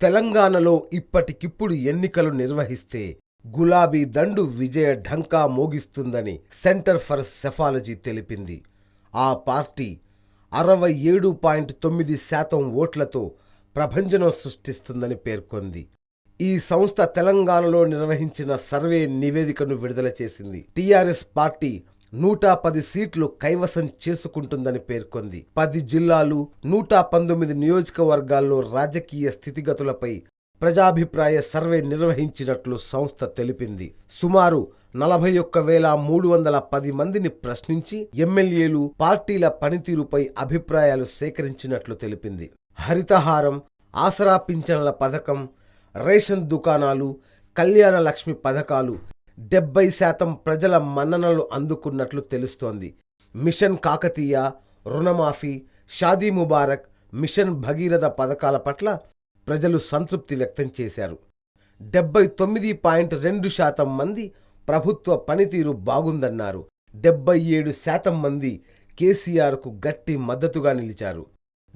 తెలంగాణలో ఇప్పటికిప్పుడు ఎన్నికలు నిర్వహిస్తే గులాబీ దండు విజయ ఢంకా మోగిస్తుందని సెంటర్ ఫర్ సెఫాలజీ తెలిపింది. ఆ పార్టీ అరవై ఏడు పాయింట్ తొమ్మిది శాతం ఓట్లతో ప్రభంజనం సృష్టిస్తుందని పేర్కొంది. ఈ సంస్థ తెలంగాణలో నిర్వహించిన సర్వే నివేదికను విడుదల చేసింది. టీఆర్ఎస్ పార్టీ నూట పది సీట్లు కైవసం చేసుకుంటుందని పేర్కొంది. పది జిల్లాలు నూట పంతొమ్మిది నియోజకవర్గాల్లో రాజకీయ స్థితిగతులపై ప్రజాభిప్రాయ సర్వే నిర్వహించినట్లు సంస్థ తెలిపింది. సుమారు నలభై ఒక్క వేల మూడు వందల పది మందిని ప్రశ్నించి ఎమ్మెల్యేలు పార్టీల పనితీరుపై అభిప్రాయాలు సేకరించినట్లు తెలిపింది. హరితహారం ఆసరా పింఛన్ల పథకం రేషన్ దుకాణాలు కళ్యాణ లక్ష్మి పథకాలు డెబ్బై శాతం ప్రజల మన్ననలు అందుకున్నట్లు తెలుస్తోంది. మిషన్ కాకతీయ రుణమాఫీ షాదీ ముబారక్ మిషన్ భగీరథ పథకాల పట్ల ప్రజలు సంతృప్తి వ్యక్తం చేశారు. డెబ్బై తొమ్మిది పాయింట్ రెండు శాతం మంది ప్రభుత్వ పనితీరు బాగుందన్నారు. డెబ్బై ఏడు శాతం మంది కేసీఆర్కు గట్టి మద్దతుగా నిలిచారు.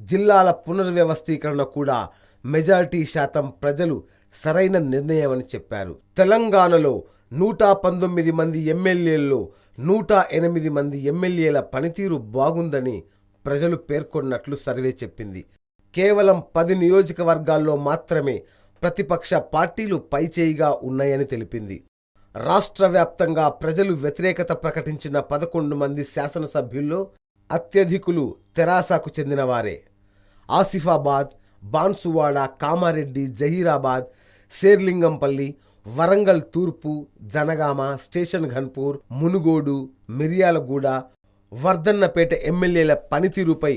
జిల్లాల పునర్వ్యవస్థీకరణ కూడా మెజారిటీ శాతం ప్రజలు సరైన నిర్ణయమని చెప్పారు. తెలంగాణలో నూట పంతొమ్మిది మంది ఎమ్మెల్యేల్లో నూట ఎనిమిది మంది ఎమ్మెల్యేల పనితీరు బాగుందని ప్రజలు పేర్కొన్నట్లు సర్వే చెప్పింది. కేవలం పది నియోజకవర్గాల్లో మాత్రమే ప్రతిపక్ష పార్టీలు పైచేయిగా ఉన్నాయని తెలిపింది. రాష్ట్ర వ్యాప్తంగా ప్రజలు వ్యతిరేకత ప్రకటించిన పదకొండు మంది శాసనసభ్యుల్లో అత్యధికులు తెరాసాకు చెందినవారే. ఆసిఫాబాద్ బాన్సువాడ కామారెడ్డి జహీరాబాద్ శేర్లింగంపల్లి వరంగల్ తూర్పు జనగామ స్టేషన్ ఘన్పూర్ మునుగోడు మిర్యాలగూడ వర్ధన్నపేట ఎమ్మెల్యేల పనితీరుపై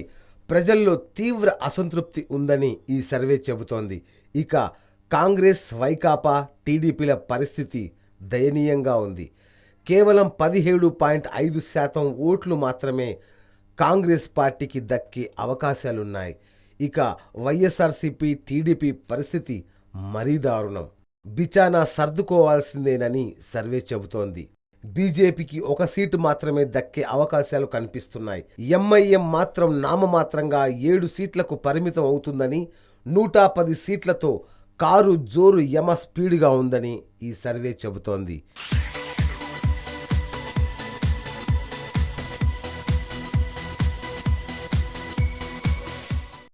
ప్రజల్లో తీవ్ర అసంతృప్తి ఉందని ఈ సర్వే చెబుతోంది. ఇక కాంగ్రెస్ వైకాపా టీడీపీల పరిస్థితి దయనీయంగా ఉంది. కేవలం పదిహేడు పాయింట్ ఐదు శాతం ఓట్లు మాత్రమే కాంగ్రెస్ పార్టీకి దక్కే అవకాశాలున్నాయి. ఇక వైఎస్ఆర్సీపీ టీడీపీ పరిస్థితి మరీ దారుణం. బిచానా సర్దుకోవాల్సిందేనని సర్వే చెబుతోంది. బీజేపీకి ఒక సీటు మాత్రమే దక్కే అవకాశాలు కనిపిస్తున్నాయి. ఎంఐఎం మాత్రం నామమాత్రంగా ఏడు సీట్లకు పరిమితం అవుతుందని నూట పది సీట్లతో కారు జోరు యమ స్పీడ్గా ఉందని ఈ సర్వే చెబుతోంది.